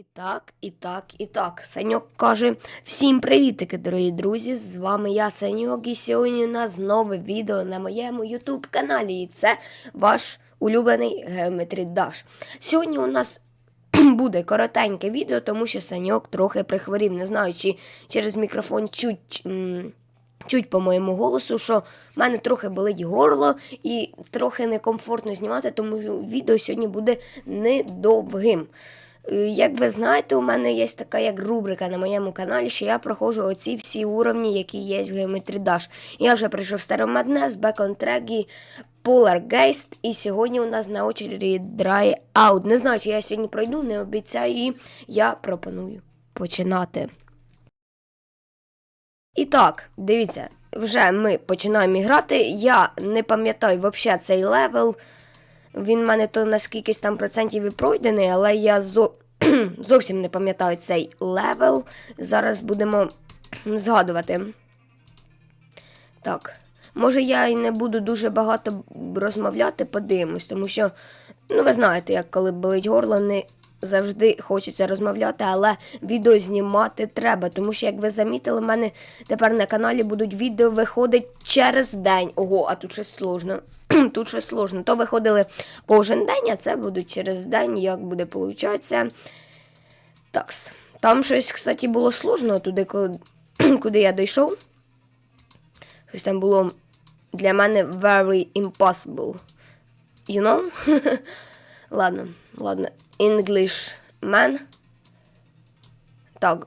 І так, і так, і так. Саньок каже: всім привітики, дорогі друзі! З вами я, Саньок, і сьогодні у нас нове відео на моєму YouTube каналі. І це ваш улюблений Geometry Dash. Сьогодні у нас буде коротеньке відео, тому що Саньок трохи прихворів. Не знаю, чи через мікрофон чуть. Чуть по моєму голосу, що в мене трохи болить горло і трохи некомфортно знімати, тому відео сьогодні буде недовгим. Е, Як ви знаєте, у мене є така як рубрика на моєму каналі, що я проходжу оці всі уровні, які є в Geometry Dash. Я вже прийшов Старомаднес, Track і Polar Geist, і сьогодні у нас на очері Dry Out. Не знаю, чи я сьогодні пройду, не обіцяю, і я пропоную починати. І так, дивіться, вже ми починаємо грати. Я не пам'ятаю взагалі цей левел. Він в мене то на скількись там процентів і пройдений, але я зо... зовсім не пам'ятаю цей левел. Зараз будемо згадувати. Так. Може, я і не буду дуже багато розмовляти, подивимось, тому що, ну, ви знаєте, як коли болить горло, не завжди хочеться розмовляти, але відео знімати треба. Тому що, як ви замітили, в мене тепер на каналі будуть відео виходить через день. Ого, а тут щось сложно. тут щось сложно. То виходили кожен день, а це будуть через день, як буде получатися. Такс. Там щось, кстати, було сложно туди, куди я дійшов. Щось там було для мене very impossible. You know? ладно, ладно. English man. Так.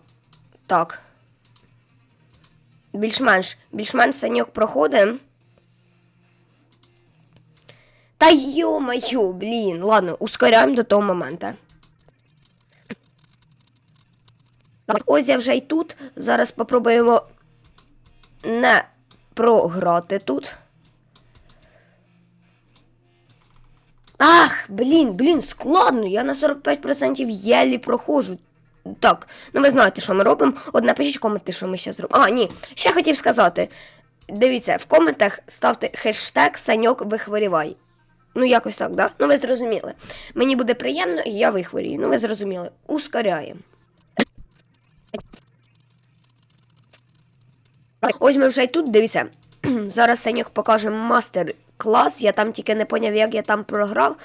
Так. Більш-менш. Більш-менш саньок проходить. Та йо-моє, блін. Ладно, ускоряємо до того моменту. Так, Ось я вже й тут. Зараз спробуємо не програти тут. Ах, блін, блін, складно. Я на 45% єлі проходжу. Так, ну ви знаєте, що ми робимо. От напишіть в коменти, що ми ще зробимо. А, ні, ще хотів сказати. Дивіться, в коментах ставте хештег Саньок вихворівай. Ну, якось так, да? Ну, ви зрозуміли. Мені буде приємно, і я вихворію. Ну, ви зрозуміли. Ускоряємо. Ось ми вже й тут, дивіться. Зараз Саньок покаже мастер-клас. Я там тільки не поняв, як я там програв.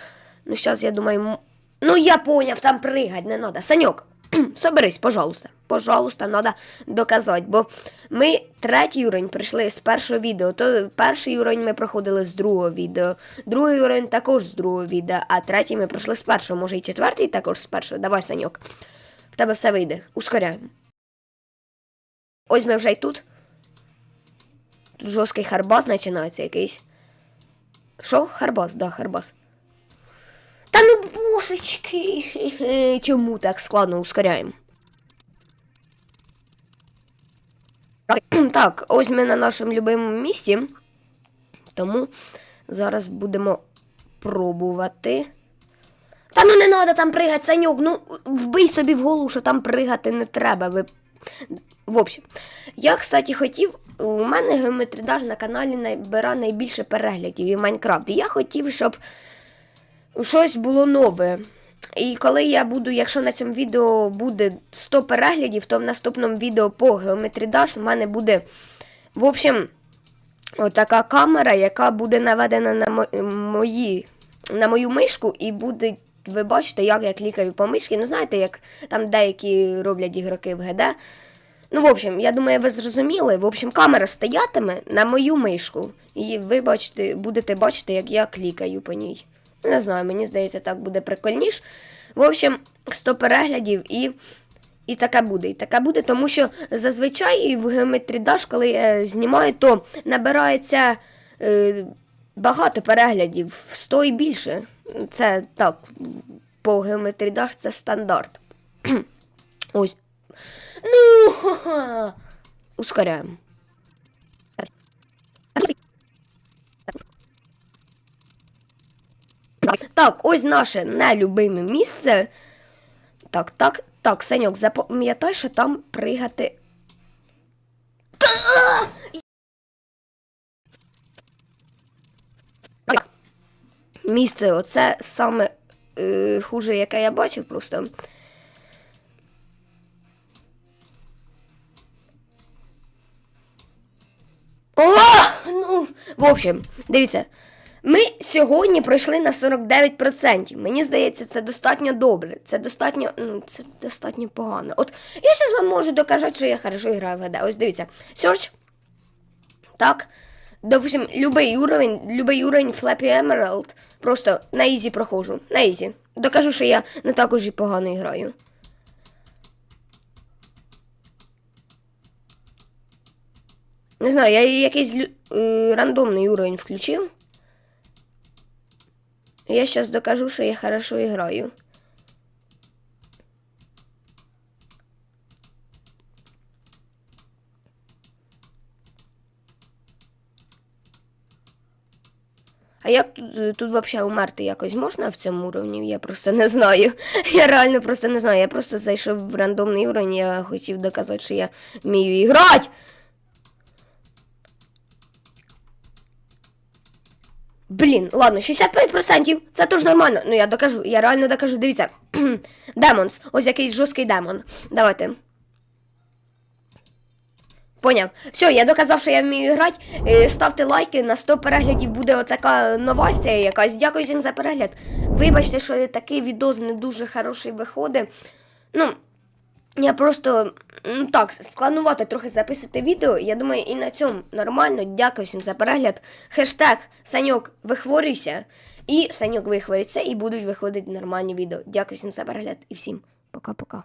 Ну, зараз я думаю. Ну, я поняв, там пригать не треба. Саньок, соберись, пожалуйста. Пожалуйста, треба доказати. Бо ми третій уровень прийшли з першого відео. То перший уровень ми проходили з другого відео. Другий уровень також з другого відео, а третій ми пройшли з першого. Може і четвертий також з першого. Давай, Саньок. В тебе все вийде. Ускоряємо. Ось ми вже й тут. Тут жорсткий харбас починається якийсь. Що? Харбас, да, харбас. Та ну божечки. Чому так складно ускоряємо? Так, ось ми на нашому любимому місці. Тому зараз будемо пробувати. Та ну не треба там пригати, Саньок, ну вбий собі в голову, що там пригати не треба. Ви... В общем, я, кстати, хотів. У мене геометридаж на каналі набира найбільше переглядів і Майнкрафт. І я хотів, щоб щось було нове. І коли я буду, якщо на цьому відео буде 100 переглядів, то в наступному відео по геометридаж у мене буде, в общем, отака камера, яка буде наведена на мої, на мою мишку, і буде, ви бачите, як я клікаю по мишці. Ну, знаєте, як там деякі роблять ігроки в ГД. Ну, в общем, я думаю, ви зрозуміли. В общем, камера стоятиме на мою мишку. І ви бачите, будете бачити, як я клікаю по ній. Не знаю, мені здається, так буде прикольніш. В общем, 100 переглядів і. І таке буде. І таке буде, тому що зазвичай в Geometry Dash, коли я знімаю, то набирається е, багато переглядів, 100 і більше. Це так, по Geometry Dash це стандарт. Ось. Ну, ускоряємо. Так, ось наше нелюбиме місце. Так, так, так, Сеньок, запам'ятай, що там пригати. Так. Місце оце саме е, хуже, яке я бачив просто. О! Ну, в общем, дивіться, ми сьогодні пройшли на 49%. Мені здається, це достатньо добре. Це достатньо, ну, це достатньо погано. От я зараз вам можу доказати, що я хорошо граю в ГД. Ось дивіться. Search. Так. Допустим, любий уровень, любий уровень Flappy Emerald. Просто на ізі проходжу. На ізі. Докажу, що я не також і погано граю. Не знаю, я якийсь лю- е, рандомний уровень включив. Я сейчас докажу, що я хорошо граю. А як тут, тут взагалі умерти якось можна в цьому уровні? Я просто не знаю. Я реально просто не знаю. Я просто зайшов в рандомний уровень, я хотів доказати, що я вмію грати. Блін, ладно, 65%. Це теж нормально. Ну я докажу, я реально докажу. Дивіться. Демонс. Ось якийсь жорсткий демон. Давайте. Поняв. Все, я доказав, що я вмію грати. Е, Ставте лайки, на 100 переглядів буде отака нова серія якась. Дякую всім за перегляд. Вибачте, що такий відос не дуже хороший виходить. Ну, я просто ну так, складнувато трохи записати відео. Я думаю, і на цьому нормально. Дякую всім за перегляд. Хештег Саньок вихворюйся. І Саньок вихворюється, і будуть виходити нормальні відео. Дякую всім за перегляд і всім пока-пока.